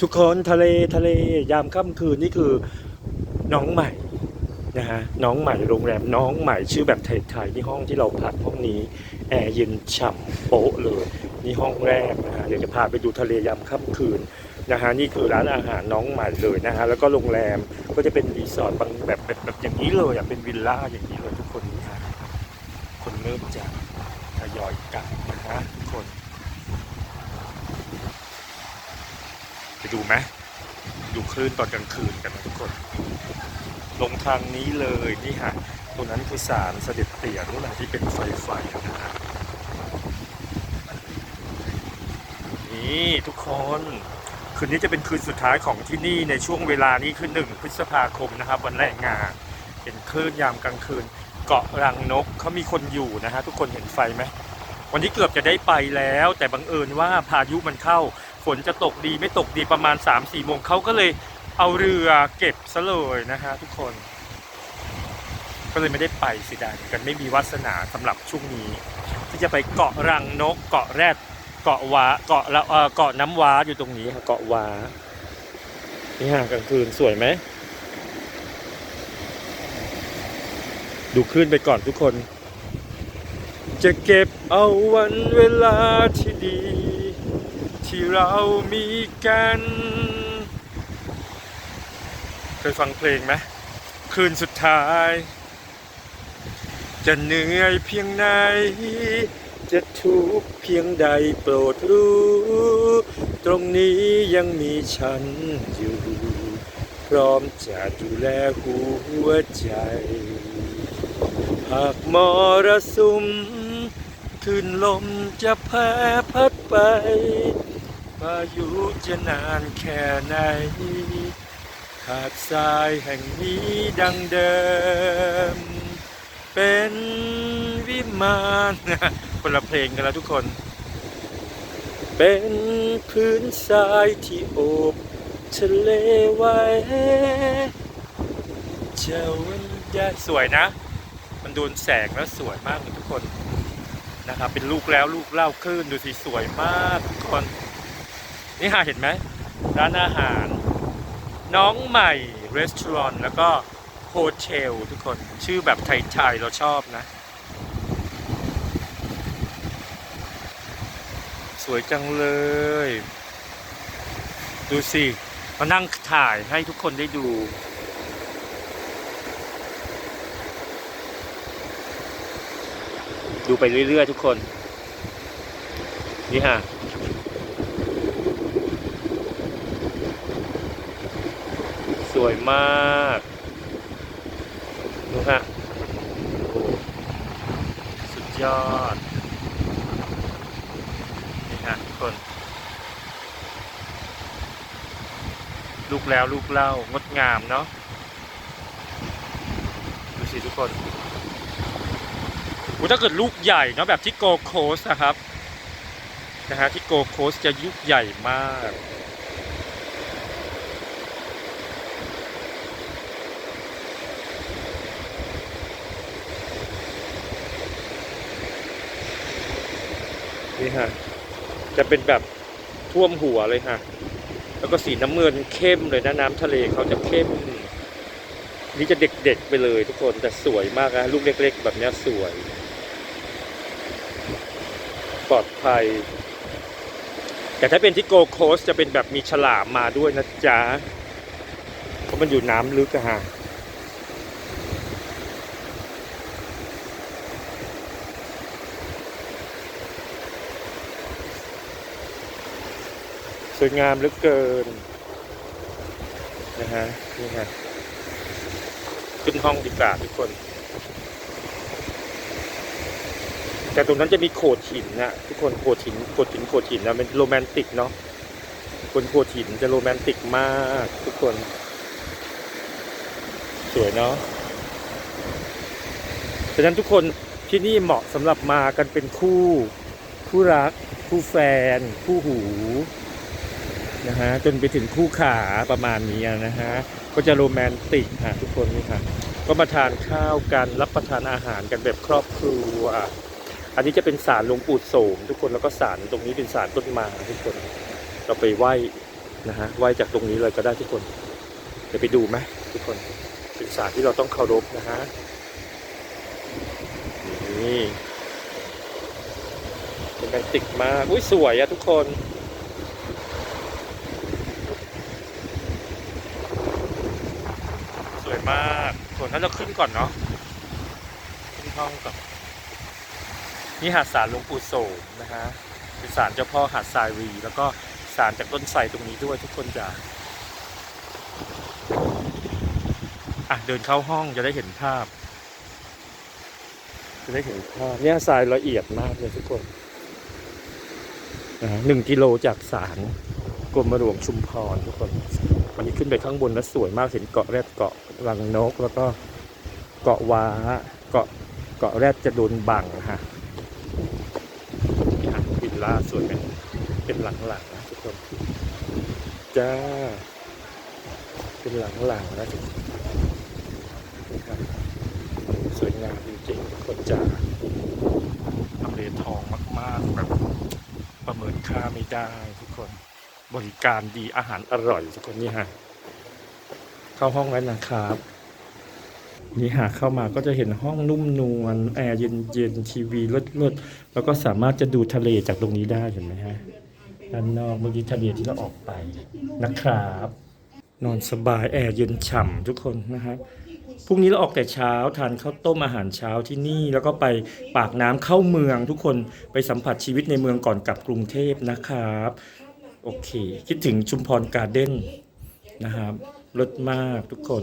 ทุกคนทะเลทะเลยามค่ำคืนนี่คือน้องใหม่นะฮะน้องใหม่โรงแรมน้องใหม่ชื่อแบบไทยๆนี่ห้องที่เราพักห้องนี้แอร์เย็นฉ่ำโป๊ะเลยนี่ห้องแรกนะฮะเดี๋ยวจะพาไปดูทะเลยามค่ำคืนนะฮะนี่คือร้านอาหารน้องใหม่เลยนะฮะแล้วก็โรงแรมก็จะเป็นรีสอร์ทบางแบบแบบแบบอย่างนี้เลยอะเป็นวิลล่าอย่างนี้เลยทุกคนนะคนเริ่มจะทยอยกลับนะฮะทุกคน ไป ดูไหมดูคลื่นตอนกลางคืนกันนะทุกคน ลงทางนี้เลยนี่ฮะตรงนั้นคือศาลเสด็จเตี่ยนู่นแหละที่เป็นไฟไฟนะฮะนี่ทุกคนคืนนี้จะเป็นคืนสุดท้ายของที่นี่ในช่วงเวลานี้คือหนึ่งพฤษภาคมนะครับ วันแรกงานเป็นคลื่นยามกลางคืน เกาะรังนกเขามีคนอยู่นะฮะทุกคนเห็นไฟไหมวันนี้เกือบจะได้ไปแล้ว แต่บังเอิญว่าพายุมันเข้า ฝนจะตกดีไม่ตกดีประมาณ 3-4โมงเขาก็เลยเอาเรือเก็บซะเลยนะฮะทุกคน ก็เลยไม่ได้ไปเสิดายกันไม่มีวาสนาสำหรับช่วงนี้ ที่จะไปเกาะรังนก เกาะแรดเกาะวาเกาะละเออเกาะน้ำว้าอยู่ตรงนี้ค่ะเกาะวานี่ฮะกลางคืนสวยไหมดูคลื่นไปก่อนทุกคน จะเก็บเอาวันเวลาที่ดี ที่เรามีกัน เคยฟังเพลงไหมคืนสุดท้าย จะเหนื่อยเพียงไหน จะทุกข์เพียงใดโปรดรู้ ตรงนี้ยังมีฉันอยู่ พร้อมจะดูแลหัวใจ หากมรสุมขึ้นลมจะแพ้พัดไป พายุจะนานแค่ไหนหาดทรายแห่งนี้ดังเดิม เป็นวิมานคนละเพลงกันแล้วทุกคน เป็นพื้นทรายที่โอบทะเลไว้เจ้าวันได้สวยนะ มันโดนแสงแล้วสวยมากเลยทุกคนนะครับเป็นลูกแล้วลูกเล่าคลื่นดูสิสวยมากทุกคน นี่ฮะเห็นไหมร้านอาหาร น้องใหม่รีสอร์ทแล้วก็โฮเทลทุกคนชื่อแบบไทยๆเราชอบนะ สวยจังเลย ดูสิมานั่งถ่ายให้ทุกคนได้ดูดูไปเรื่อยๆทุกคน นี่ฮะ วยมากดูฮะโอ้สุดยอด นี่ฮะทุกคน ลูกแล้วลูกเล่างดงามเนาะดูสิทุกคนถ้าเกิดลูกใหญ่เนาะแบบที่โกโคสนะครับนะฮะที่โกโคสจะยุกใหญ่มาก นี่ฮะ จะเป็นแบบท่วมหัวเลยฮะ แล้วก็สีน้ำเงินเข้มเลยนะน้ำทะเลเขาจะเข้ม นี่จะเด็กๆไปเลยทุกคนแต่สวยมากนะลูกเล็ก ๆ แบบนี้สวย ปลอดภัย แต่ถ้าเป็นที่โกโคสจะเป็นแบบมีฉลามมาด้วยนะจ๊ะ เพราะมันอยู่น้ำลึกอะฮะ สวยงามเหลือเกินนะฮะนี่ฮะขึ้นห้องดีกว่าทุกคน แต่ตรงนั้นจะมีโขดหินนะทุกคนโขดหินโขดหินโขดหินนะเป็นโรแมนติกเนาะคนโขดหินจะโรแมนติกมากทุกคน สวยเนาะฉะนั้นทุกคนที่นี่เหมาะสำหรับมากันเป็นคู่ คู่รัก คู่แฟน คู่หู นะฮะจนไปถึงคู่ขาประมาณนี้นะฮะก็จะโรแมนติกค่ะทุกคนนี่ค่ะก็มาทานข้าวกันรับประทานอาหารกันแบบครอบครัว อันนี้จะเป็นศาลหลวงปู่โสมทุกคนแล้วก็ศาลตรงนี้เป็นศาลต้นไม้ทุกคน เราไปไหว้นะฮะไหว้จากตรงนี้เลยก็ได้ทุกคนเดี๋ยวไปดูไหมทุกคนเป็นศาลที่เราต้องเคารพนะฮะนี่เป็นแมนติกมากอุ้ยสวยอะทุกคน สวยมากส่วน ถ้าเราขึ้นก่อนเนาะขึ้นห้องก่อนนี่หาดสารหลวงปู่โสมนะฮะเป็นศาลเจ้าพ่อหาดทรายรีแล้วก็ศาลจากต้นไทรตรงนี้ด้วยทุกคนจ้ะอะเดินเข้าห้องจะได้เห็นภาพ จะได้เห็นภาพเนี่ยทรายละเอียดมากเลยทุกคนนะหนึ่งกิโลจากศาล กรมหลวงชุมพรทุกคน วันนี้ขึ้นไปข้างบนแล้วสวยมากเห็นเกาะแรดเกาะรังนก แล้วก็เกาะว้าเกาะเกาะแรดจะโดนบังนะฮะนี่ฮะวิลล่าสวยไหมเป็นหลังๆนะทุกคนจ้าเป็นหลังๆนะทุกคนสวยงามจริงๆกคนจ้าทำเลทองมากๆแบบประเมินค่าไม่ได้ทุกคน บริการดีอาหารอร่อยทุกคนนี่ฮะ เข้าห้องแล้วนะครับ นี่หากเข้ามาก็จะเห็นห้องนุ่มนวลแอร์เย็นเย็นทีวีลดๆแล้วก็สามารถจะดูทะเลจากตรงนี้ได้เห็นไหมฮะด้านนอกเมื่อกี้ทะเลที่เราออกไปนะครับ นอนสบายแอร์เย็นฉ่ำทุกคนนะครับพรุ่งนี้เราออกแต่เช้าทานข้าวต้มอาหารเช้าที่นี่ แล้วก็ไปปากน้ำเข้าเมืองทุกคนไปสัมผัสชีวิตในเมืองก่อนกลับกรุงเทพนะครับ โอเค คิดถึงชุมพรการ์เด้นนะครับรสมากทุกคน